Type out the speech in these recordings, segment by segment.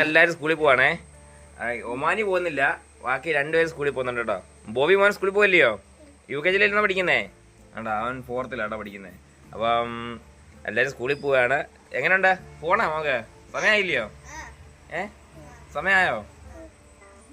എല്ലാവരും സ്കൂളിൽ പോവാണേ. ആ, ഒമാനി പോകുന്നില്ല. ബാക്കി രണ്ടുപേരും സ്കൂളിൽ പോകുന്നുണ്ട് കേട്ടോ. ബോബി മോൻ സ്കൂളിൽ പോയില്ലയോ? യു കെ ജിയിലായിരുന്നോ പഠിക്കുന്നേ? ആണ്ടോ അവൻ ഫോർത്തിലാട്ടോ പഠിക്കുന്നത് അപ്പം എല്ലാവരും സ്കൂളിൽ പോവുകയാണ് എങ്ങനെയുണ്ട്? പോണോ നമുക്ക് സമയമായില്ലയോ? ഏ? സമയമായോ?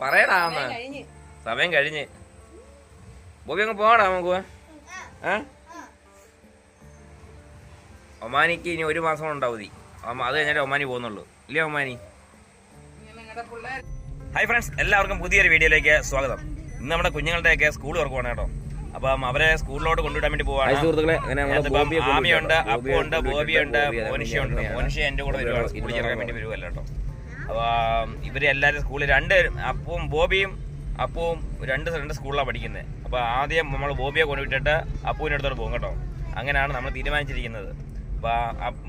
പറയടാ സമയം കഴിഞ്ഞ്. ബോബി അങ്ങ് പോകണോ നമുക്ക് ഏ? ഒമാനിക്ക് ഇനി ഒരു മാസം ഉണ്ടാവുതി അത് കഴിഞ്ഞിട്ട് ഒമാനി പോകുന്നുള്ളൂ. ഇല്ലേ ഒമാനി? ഹായ് ഫ്രണ്ട്സ് എല്ലാവർക്കും പുതിയൊരു വീഡിയോയിലേക്ക് സ്വാഗതം. ഇന്ന് നമ്മുടെ കുഞ്ഞുങ്ങളുടെയൊക്കെ സ്കൂൾ തുറക്കുവാണ് കേട്ടോ. അപ്പം അവരെ സ്കൂളിലോട്ട് കൊണ്ടുവിടാൻ വേണ്ടി പോവാണ്. ആമിയുണ്ട്. അപ്പുണ്ട് ബോബിയുണ്ട് മോനിഷയുണ്ട്. മോനിഷ എന്റെ കൂടെ വരുവാണ് സ്കൂളിൽ ചേർക്കാൻ വേണ്ടി വരുവല്ല കേട്ടോ. അപ്പോൾ ഇവരെല്ലാവരും സ്കൂളിൽ രണ്ട് അപ്പവും ബോബിയും അപ്പവും രണ്ട് രണ്ട് സ്കൂളിലാണ് പഠിക്കുന്നത് അപ്പോൾ ആദ്യം നമ്മൾ ബോബിയെ കൊണ്ടുവിട്ടിട്ട് അപ്പുവിന്റെ അടുത്തോട്ട് പോകും കേട്ടോ. അങ്ങനെയാണ് നമ്മൾ തീരുമാനിച്ചിരിക്കുന്നത്.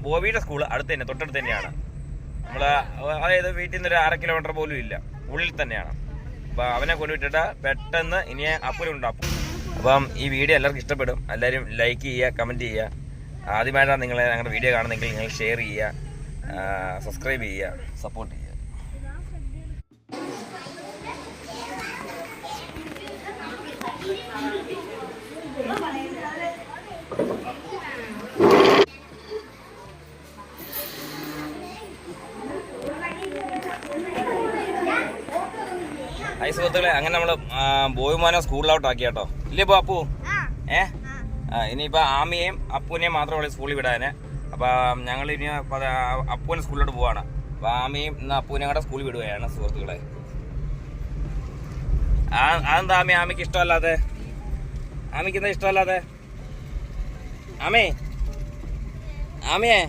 ബോബിയുടെ സ്കൂൾ അടുത്ത് തന്നെ തൊട്ടടുത്ത് തന്നെയാണ്. നമ്മൾ അതായത് വീട്ടിൽ നിന്ന് ഒരു അര കിലോമീറ്റർ പോലും ഇല്ല. ഉള്ളിൽ തന്നെയാണ്. അപ്പം അവനെ കൊണ്ടുവിട്ടിട്ട് പെട്ടെന്ന് ഇനി അപ്പുരുണ്ടാക്കും അപ്പം. ഈ വീഡിയോ എല്ലാവർക്കും ഇഷ്ടപ്പെടും. എല്ലാവരും ലൈക്ക് ചെയ്യുക കമന്റ് ചെയ്യുക. ആദ്യമായിട്ടാണ് നിങ്ങൾ ഞങ്ങളുടെ വീഡിയോ കാണുന്നെങ്കിൽ നിങ്ങൾ ഷെയർ ചെയ്യുക സബ്സ്ക്രൈബ് ചെയ്യുക സപ്പോർട്ട് ചെയ്യുക. ഹായ് സുഹൃത്തുക്കളെ അങ്ങനെ നമ്മൾ ബോയ്മാനെ സ്കൂളിലോട്ട് ആക്കി കേട്ടോ. ഇല്ലേ ഇപ്പൊ അപ്പു? ഏ? ആ, ഇനിയിപ്പോ ആമിയെയും അപ്പുവിനെയും മാത്രമേ സ്കൂളിൽ വിടാന്. അപ്പൊ ഞങ്ങൾ ഇനി അപ്പൂനെ അപ്പുവിനെ സ്കൂളിലോട്ട് പോവാണ്. അപ്പൊ ആമിയും ഇന്ന് അപ്പുവിനെ കൂടെ സ്കൂളിൽ വിടുകയാണ് സുഹൃത്തുക്കളെ. ആ അതെന്താ ആമി? ആമിക്ക് ഇഷ്ടമല്ലാതെ? ആമിക്ക് എന്താ ഇഷ്ടമല്ലാതെ? ആമേ? ആമിയേ?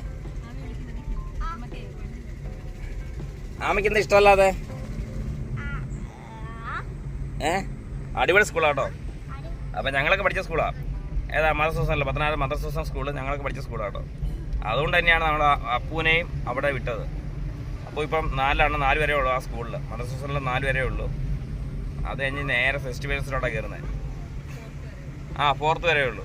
ആമിക്ക് എന്താ ഇഷ്ടമല്ലാതെ? ഏ? അടിപൊളി സ്കൂളാട്ടോ. അപ്പൊ ഞങ്ങളൊക്കെ പഠിച്ച സ്കൂളാ. ഏതാ മദർസൂസം പത്തനാട് പത്തനാറ് മദർസൂസം സ്കൂൾ ഞങ്ങളൊക്കെ പഠിച്ച സ്കൂളാട്ടോ. അതുകൊണ്ട് തന്നെയാണ് നമ്മുടെ അപ്പൂനെയും അവിടെ വിട്ടത്. അപ്പോൾ ഇപ്പം നാലാണ് നാല് വരെ ഉള്ളൂ ആ സ്കൂളിൽ മദർസൂസനിൽ നാല് വരെ ഉള്ളൂ. അത് കഴിഞ്ഞ് നേരെ ഫെസ്റ്റിവൽസിലോട്ടാണ് കയറുന്നത് ആ ഫോർത്ത് വരെ ഉള്ളൂ.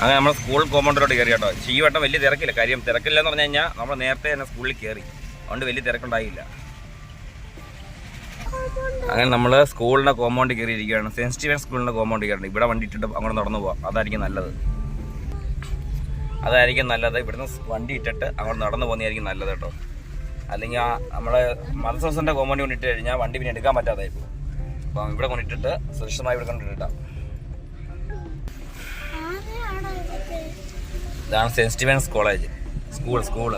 അങ്ങനെ നമ്മൾ സ്കൂൾ കോമ്പൗണ്ടിലോട്ട് കയറി കേട്ടോ. പക്ഷേ ഈ വലിയ തിരക്കില്ല. കാര്യം തിരക്കില്ല എന്ന് പറഞ്ഞു കഴിഞ്ഞാൽ നമ്മൾ നേരത്തെ തന്നെ സ്കൂളിൽ കയറി അതുകൊണ്ട് വലിയ തിരക്കുണ്ടായില്ല. അങ്ങനെ നമ്മൾ സ്കൂളിന്റെ കോമ്പൗണ്ടിൽ കയറിയിരിക്കുകയാണ് സെന്റ് സ്റ്റീവൻ സ്കൂളിന്റെ കോമ്പൗണ്ടിൽ കയറി ഇവിടെ വണ്ടി ഇട്ടിട്ട് അങ്ങോട്ട് നടന്നു പോകാം അതായിരിക്കും നല്ലത്. അതായിരിക്കും നല്ലത്. ഇവിടുന്ന് വണ്ടി ഇട്ടിട്ട് അങ്ങോട്ട് നടന്നു പോകുന്നതായിരിക്കും നല്ലത് കേട്ടോ. അല്ലെങ്കിൽ ആ നമ്മളെ മദർസോസിന്റെ കോമ്പൗണ്ടി കൊണ്ടിട്ട് കഴിഞ്ഞാൽ വണ്ടി പിന്നെ എടുക്കാൻ പറ്റാതായി അപ്പം ഇവിടെ കൊണ്ടിട്ടിട്ട് സുരക്ഷിതമായി ഇവിടെ കൊണ്ടിട്ടിട്ടാം ഇതാണ് Saint Stevens college. School school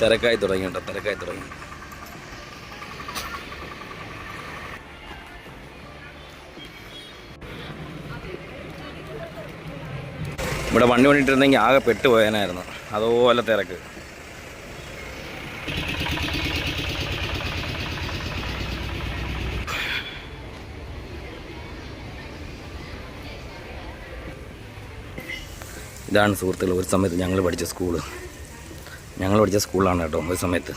തിരക്കായി തുടങ്ങി കേട്ടോ തിരക്കായി തുടങ്ങി. ഇവിടെ വണ്ടി കൊണ്ടിട്ടിരുന്നെങ്കിൽ ആകെ പെട്ടുപോയനായിരുന്നു അതുപോലെ തിരക്ക്. ഇതാണ് സുഹൃത്തുക്കൾ ഒരു സമയത്ത് ഞങ്ങൾ പഠിച്ച സ്കൂൾ. ഞങ്ങൾ പഠിച്ച സ്കൂളാണ് കേട്ടോ ഒരു സമയത്ത്.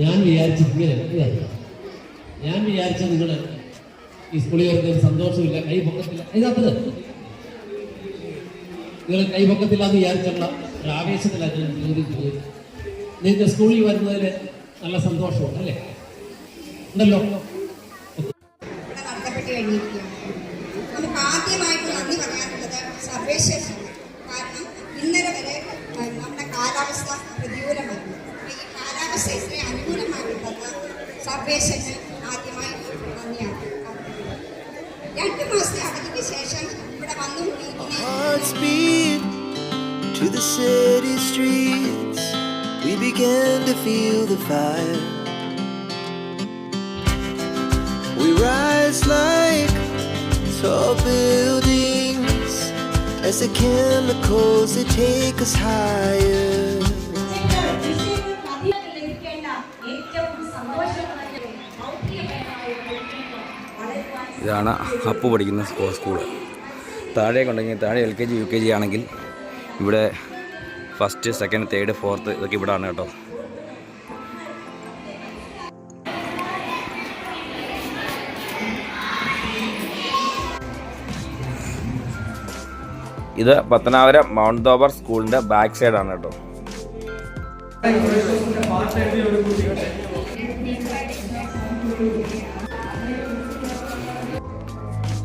ഞാൻ വിചാരിച്ചു ഇങ്ങനെ ഞാൻ വിചാരിച്ച നിങ്ങൾ ഈ സ്കൂളിൽ വരുന്ന ഒരു സന്തോഷമില്ല കൈ ഇതിനകത്ത് നിങ്ങൾ കൈ പൊക്കത്തില്ലാന്ന് വിചാരിച്ചുള്ള ഒരു നിങ്ങൾക്ക് സ്കൂളിൽ വരുന്നതിൽ നല്ല സന്തോഷമുണ്ട് അല്ലേ? ഉണ്ടല്ലോ? നന്ദി പറയാനുള്ളത് സർവേശ്വരനാണ് കാരണം ഇന്നലെ വരെ ആ, നമ്മുടെ കാലാവസ്ഥ പ്രതികൂലമായിരുന്നു അപ്പോൾ ഈ കാലാവസ്ഥ ഇത്രയും അനുകൂലമായിട്ടുള്ളത് സർവേശ്വരന് ആദ്യമായി നന്ദിയാണ് രണ്ട് മാസത്തെ അവധിക്ക് ശേഷം ഇവിടെ വന്നു കൂടിയിരിക്കുന്ന Hearts beat to the city streets. We began to feel the fire. We rise like tall buildings As the chemicals they take us higher. ഇതാണ് അപ്പ് പഠിക്കുന്ന സ്കൂൾ താഴേക്ക് ഉണ്ടെങ്കിൽ താഴെ L K G U K G ആണെങ്കിൽ ഇവിടെ first second third fourth ഇതൊക്കെ ഇവിടെ ആണ് കേട്ടോ ഇത് പത്തനാപുരം മൗണ്ട് ദോബർ സ്കൂളിന്റെ ബാക്ക് സൈഡ് ആണ് കേട്ടോ.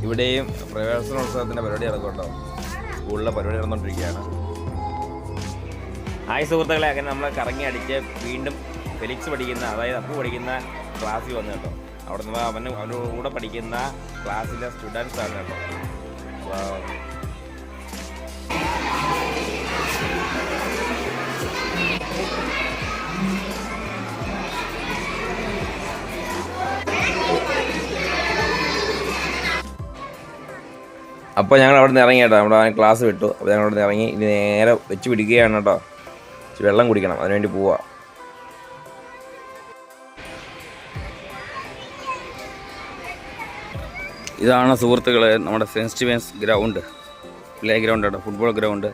ഇവിടെയും പ്രവേശനോത്സവത്തിന്റെ പരിപാടി നടക്കുന്നുണ്ടോ സ്കൂളിലെ പരിപാടി നടന്നുകൊണ്ടിരിക്കുകയാണ് ഹായ് സുഹൃത്തുക്കളെ അങ്ങനെ നമ്മൾ കറങ്ങി അടിച്ച് വീണ്ടും ഫെലിക്സ് പഠിക്കുന്ന അതായത് അപ്പു പഠിക്കുന്ന ക്ലാസ്സിൽ വന്നു കേട്ടോ. അവിടെ നിന്ന് അവന് അവന്റെ കൂടെ പഠിക്കുന്ന ക്ലാസ്സിലെ സ്റ്റുഡൻസ് ആണ് കേട്ടോ. അപ്പോൾ ഞങ്ങൾ അവിടെ നിന്ന് ഇറങ്ങി കേട്ടോ. നമ്മുടെ അവൻ ക്ലാസ് വിട്ടു. അപ്പോൾ ഞങ്ങൾ അവിടെ നിന്ന് ഇറങ്ങി. ഇനി നേരെ വെച്ച് പിടിക്കുകയാണ് കേട്ടോ. വെള്ളം കുടിക്കണം. അതിനുവേണ്ടി പോവാ. ഇതാണ് സുഹൃത്തുക്കളെ നമ്മുടെ സെന്റ് ഗ്രൗണ്ട്. പ്ലേ ഗ്രൗണ്ട് കേട്ടോ. Football ground.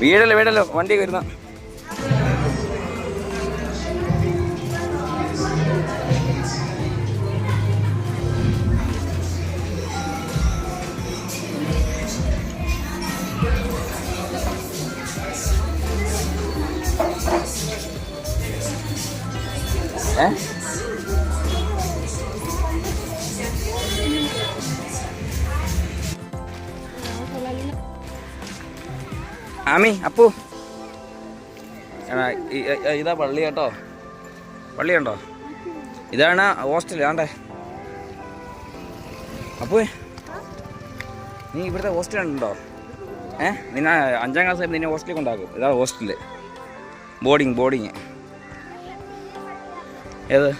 വീടല്ലോ വീടല്ലോ? വണ്ടി വരുന്ന. ഏ? ആമി അപ്പു. ഇതാ പള്ളി കേട്ടോ. പള്ളി ഉണ്ടോ ഇതാണ് ഹോസ്റ്റൽ ആണ്ടേ. അപ്പു നീ ഇവിടുത്തെ ഹോസ്റ്റൽ ഉണ്ടോ ഏ നിന്നെ അഞ്ചാം ക്ലാസ് നിന്നെ ഹോസ്റ്റലിൽ കൊണ്ടാക്കും. ഇതാ ഹോസ്റ്റൽ. ബോർഡിങ് ബോർഡിങ് ഏത്?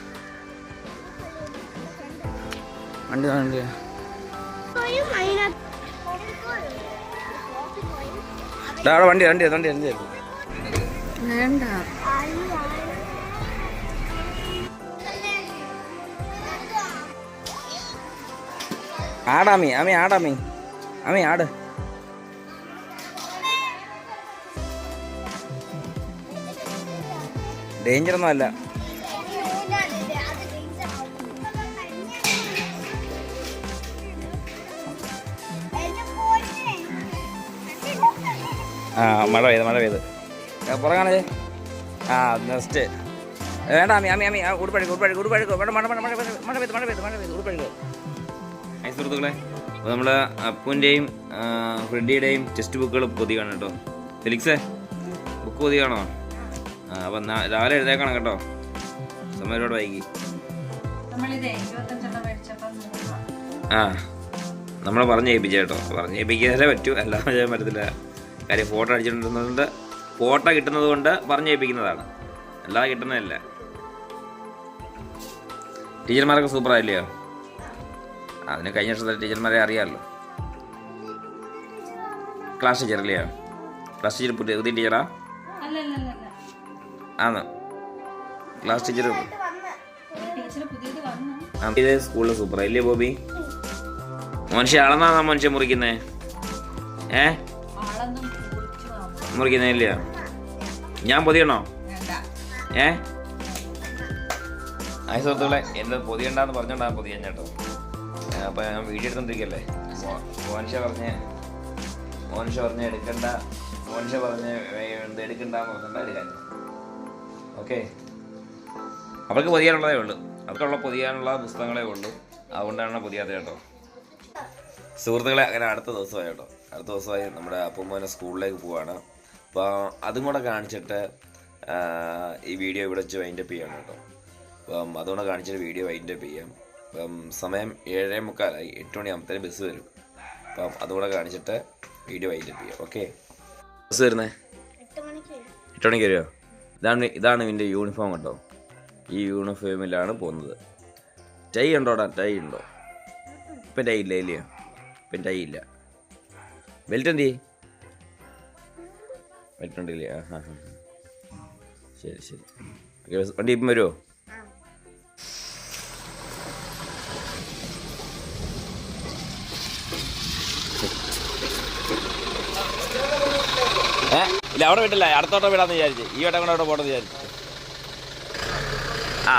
വണ്ടി വണ്ടി. അവിടെ വണ്ടി വണ്ടി വണ്ടി വണ്ടി. ആടാമി അമ്മി ആടാമി അമ്മി ആട് ഡേഞ്ചർ ഒന്നും അല്ല. ആ മഴ പെയ്ത് മഴ പെയ്ത്. പുറകാണത് ആ നെക്സ്റ്റ് വേണ്ട അമ്മി അമ്മി അമ്മി. ഉടുപ്പഴിക്കും ഉടുപ്പഴിക്കും ഉടുപ്പഴിക്കും വേണ്ട മഴ മഴ മഴ പെയ്ത് മഴ പെയ്ത് മഴ പെയ്ത് മഴ പെയ്ത് ഉടുപ്പഴിക്കും ഐ സുഹൃത്തുക്കളെ. അപ്പോൾ നമ്മൾ അപ്പുവിന്റെയും ഫ്രെഡിയുടെയും ടെക്സ്റ്റ് ബുക്കുകൾ പൊതിയാണ് കേട്ടോ. ഫിലിക്സേ ബുക്ക് പൊതിയാണോ ആ അപ്പം രാവിലെ എഴുതേക്കണം കേട്ടോ. സമയത്തോട് വൈകി. ആ നമ്മളെ പറഞ്ഞ് ഏൽപ്പിച്ചേട്ടോ പറഞ്ഞ് ഏൽപ്പിക്കാനേ പറ്റൂ. എല്ലാം ചെയ്യാൻ പറ്റത്തില്ല. കാര്യം ഫോട്ടോ അടിച്ചിട്ടുണ്ടെന്നുണ്ട്. ഫോട്ടോ കിട്ടുന്നത് കൊണ്ട് പറഞ്ഞു ഏൽപ്പിക്കുന്നതാണ് അല്ലാതെ കിട്ടുന്നതല്ല. ടീച്ചർമാരൊക്കെ സൂപ്പർ ആയില്ലയോ? അതിന് കഴിഞ്ഞ വർഷത്തെ ടീച്ചർമാരെ അറിയാമല്ലോ ക്ലാസ് ടീച്ചർ അല്ലയോ ക്ലാസ് ടീച്ചർ പുതിയ പുതിയ ടീച്ചറാ ആന്ന്. ക്ലാസ് ടീച്ചർ ഇത് സ്കൂളിൽ സൂപ്പർ ഇല്ലേ ബോബി? മനുഷ്യ അളന്നാ മനുഷ്യൻ മുറിക്കുന്നേ? ഏ? മുറിക്കുന്നില്ല ഞാൻ പൊതിയണോ? ഏ? ആയ സുഹൃത്തുക്കളെ എന്റെ പൊതിയണ്ടെന്ന് പറഞ്ഞോണ്ടാ പൊതിയാൻ ചേട്ടോ അപ്പൊ ഞാൻ വീഡിയോ എടുത്തോണ്ടിരിക്കല്ലേ? മോൻഷ പറഞ്ഞ മോൻഷ പറഞ്ഞ എടുക്കണ്ട മോൻഷ പറഞ്ഞ എന്ത് എടുക്കണ്ടെന്ന് പറഞ്ഞിട്ട് എടുക്കാൻ ഓക്കെ. അവർക്ക് പൊതിയാനുള്ളതേ ഉള്ളൂ. അവർക്കുള്ള പൊതിയാനുള്ള പുസ്തകങ്ങളേ ഉള്ളൂ. അതുകൊണ്ടാണ് പൊതിയാത്ത കേട്ടോ. സുഹൃത്തുക്കളെ അങ്ങനെ അടുത്ത ദിവസമായി കേട്ടോ. അടുത്ത ദിവസമായി നമ്മുടെ അപ്പുമ്മോനെ സ്കൂളിലേക്ക് പോവാണ്. അപ്പോൾ അതും കൂടെ കാണിച്ചിട്ട് ഈ വീഡിയോ ഇവിടെ വെച്ച് വൈൻഡപ്പ് ചെയ്യണം കേട്ടോ. അപ്പം അതുകൊണ്ട് കാണിച്ചിട്ട് വീഡിയോ വൈൻഡ് അപ്പ് ചെയ്യാം. അപ്പം സമയം ഏഴേ മുക്കാലായി എട്ട് മണിയാകുമ്പോഴത്തേന് ബസ് വരും. അപ്പം അതുകൂടെ കാണിച്ചിട്ട് വീഡിയോ വൈൻഡ് അപ്പ് ചെയ്യാം ഓക്കെ ബസ് വരുന്നേ? എട്ട് മണിക്ക് വരുമോ ഇതാണ് ഇതാണ് ഇതിന്റെ യൂണിഫോം കേട്ടോ ഈ യൂണിഫോമിലാണ് പോകുന്നത്. ടൈ ഉണ്ടോടാ? ടൈ ഉണ്ടോ? ഇപ്പം ടൈ ഇല്ല ഇല്ലയോ ഇപ്പം ടൈ ഇല്ല. ബെൽറ്റ് എന്തി ബെൽറ്റ് ഉണ്ടില്ലേ ആ ഹാ ഹാ ശരി ശരി. വണ്ടി ഇപ്പം വരുമോ ഏ ഇല്ല അവിടെ വിട്ടില്ല. അടുത്തോട്ടം വിടാന്ന് വിചാരിച്ചു. ഈ വട്ടം കൂടെ അവിടെ പോകണമെന്ന് വിചാരിച്ചു. ആ.